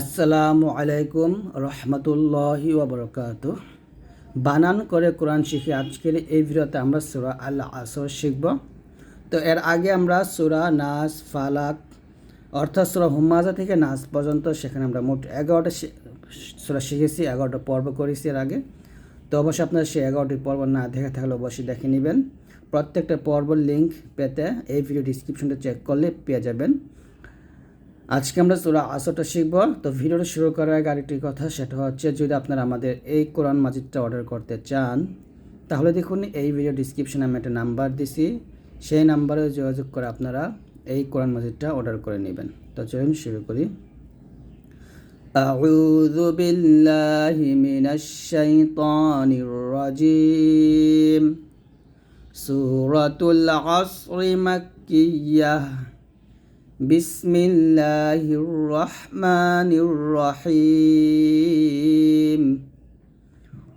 আসসালামু আলাইকুম রহমতুল্লাহি ওবরকাত বানান করে কোরআন শিখে আজকের এই ভিডিওতে আমরা সুরা আল্লাহ আসর শিখব। তো এর আগে আমরা সুরা নাস, ফালাক, অর্থাৎ সুরা হুম্মাজা থেকে নাস পর্যন্ত সেখানে আমরা মোট এগারোটা সুরা শিখেছি, এগারোটা পর্ব করেছি এর আগে। তো অবশ্যই আপনারা সেই এগারোটি পর্ব না দেখে থাকলে অবশ্যই দেখে নেবেন। প্রত্যেকটা পর্বর লিঙ্ক পেতে এই ভিডিও ডিসক্রিপশনটা চেক করলে পেয়ে যাবেন। আজকে আমরা সুরা আসরটা শিখব তো ভিডিওটা শুরু করার আগে আরেকটি কথা সেটা হচ্ছে যদি আপনারা আমাদের এই কোরআন মাজিদটা অর্ডার করতে চান তাহলে দেখুন এই ভিডিও ডিসক্রিপশনে আমি একটা নাম্বার দিছি সেই নাম্বারে যোগাযোগ করে আপনারা এই কোরআন মাজিদটা অর্ডার করে নেবেন তো চলুন শুরু করি أعوذ بالله من الشيطان الرجيم سورة العصر مكية বিসমিল্লাহির রহমানির রহিম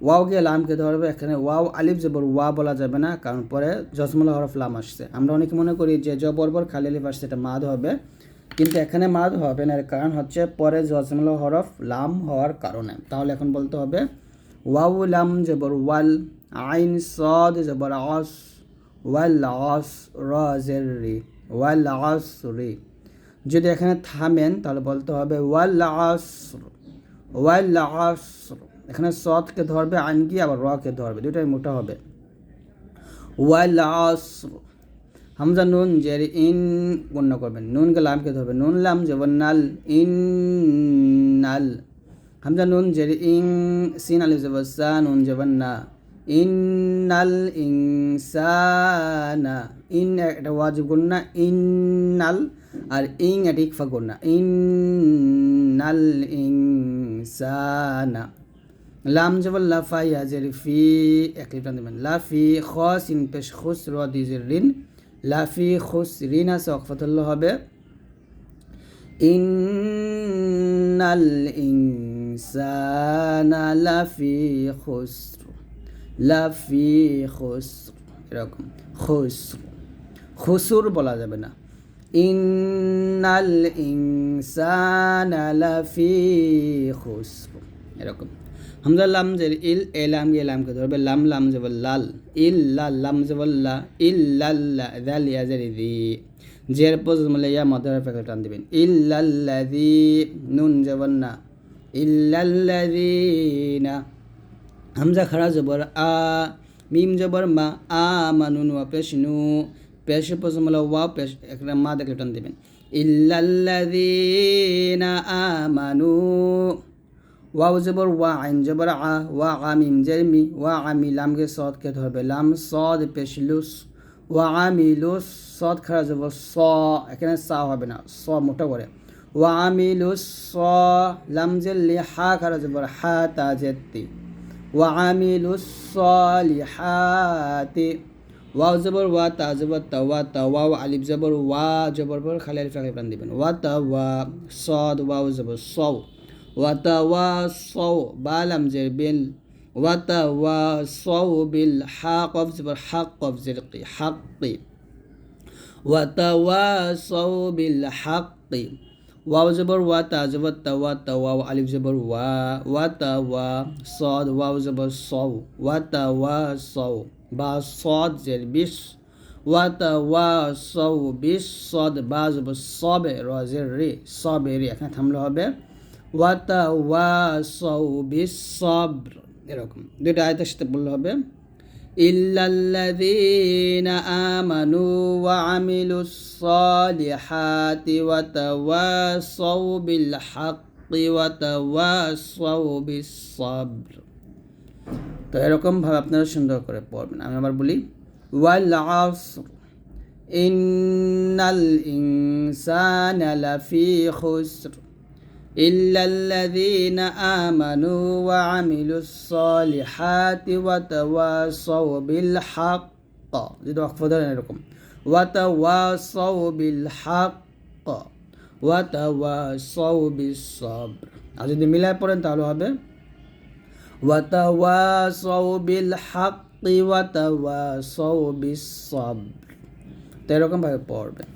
ওয়াওকে লামকে ধরবে এখানে ওয়াও আলিফ জবর ওয়া বলা যাবে না, কারণ পরে জসমলা হরফ লাম আসছে। আমরা অনেকে মনে করি যে জ বরবর খালি আলিফ আসছে, এটা মাদ হবে, কিন্তু এখানে মাদ হবে না, এর কারণ হচ্ছে পরে জসমলা হরফ লাম হওয়ার কারণে। তাহলে এখন বলতে হবে ওয়াউ লাম জবর ওয়াল, আইন সদ জবর অস ওয়াল অস র জের রি। ওয়াল অস রি যদি এখানে থামেন, তাহলে বলতে হবে ওয়াল আসর ওয়াল আসর এখানে সদকে ধরবে, আনকি আবার রকে ধরবে দুটাই মোটা হবে। ওয়াল আসর হামজা নুন, জের ইন গণ্য করবেন। নুনকে লামকে ধরবে। নুন লাম নাল ইন নাল হামজা নুন, জের ইং, সিন আলিফ জবর সা নুন যেমন না ইন্নাল ইনসানা ইন এটা ওয়াজিব গুন্না ইন্নাল আর ইং এটা ইকফা গুন্না ইন্নাল ইনসানা লাম জবর লাফা ইয়াজের ফি, এক দেবেন। লাফি খস ইন পেশ খুস র দিজের রিন লাফি খুস রিন আছে অকফাতুল্লাহ হবে, ইন্নাল ইনসানা লাফি খুসর লাফি খুসর, এরকম। খুসর। খুসুর বলা যাবে না। ইন্নাল ইনসানা লাফি খুসর, এরকম। হামজা লাম যে ইল, এ লাম গিয়ে লামকে ধরবে। লাম লাম জবর লাল। ইল, লাল, লাম জবর লা। ইল লাল্লা দাল ইয়াজের দি জের পোজ মলে ইয়া মদর ফেকে টান দিবেন। ইল্লাল্লাযী নুন জবর না। হামজা খাড়া জবর আ, মিম জবর মা, আ, মানুন ওয়া পেশ নু পেশ পোজ মলে ওয়া পেশ, একটা মা দেখলে টান দিবেন। ইল্লাল্লাযীনা আমানু। ওয়াও জবর, ওয়া আইন জবর, আ, ওয়া আমিম জেরমি, ওয়া আমি লামকে সদকে ধরবে। লাম, সদ পেশলুস ওয়া আমিলুস সদ, খারা জবর, স, এখানে সা হবে না, স মোটা করে। ওয়া আমিলুস স, লাম জেল্লি হা, খারা জবর, হা, তা জেত্তি ওয়া আমিলুস সলিহাতি ওয়াও জবর, ওয়া তা জবর, তা ওয়া, তা ওয়াও, আলিফ জবর, ওয়া জবর পর খালি আলিফ আলিফ দিবেন। ওয়া তা ওয়া, সদ, ওয়াও জবর, সও। ওয়াও জবর ওয়া তা জবর তা ওয়া তা ওয়াও আলিফ জবর ওয়া ওয়া তা ওয়া সদ ওয়াও জবর সৌ ওয়া তা ওয়া সৌ বা সদ জের বিশ ওয়া তা ওয়া সৌ বিশ সদ বা জবর সবে রজের রে সবে রে এখানে থামলে হবে ওয়া তা ওয়া সৌ বিশ সব এরকম, দুইটা আয়তের সাথে বললে হবে ইল্লাল্লাযীনা আমানু ওয়া আমিলুস সালিহাতি ওয়া তাওয়াসাউ বিল হাক্কি ওয়া তাওয়াসাউ বিস সাবর তো এরকমভাবে আপনারা সুন্দর করে পড়বেন। আমি আবার বলি, ওয়াল আসর ইন্নাল ইনসানা লাফি খুসর। إلا الذين آمنوا وعملوا الصالحات وتواصوا بالحق যদি অক্ফ ধরেন এরকম ওয়াতাওয়াসাউ বিল হাক ওয়াতাওয়াসাউ বিস সবর আর যদি মিলায় পড়েন তাহলে হবে ওয়াতাওয়াসাউ বিল হাক্কি ওয়াতাওয়াসাউ বিস সবর তো এরকমভাবে পড়বেন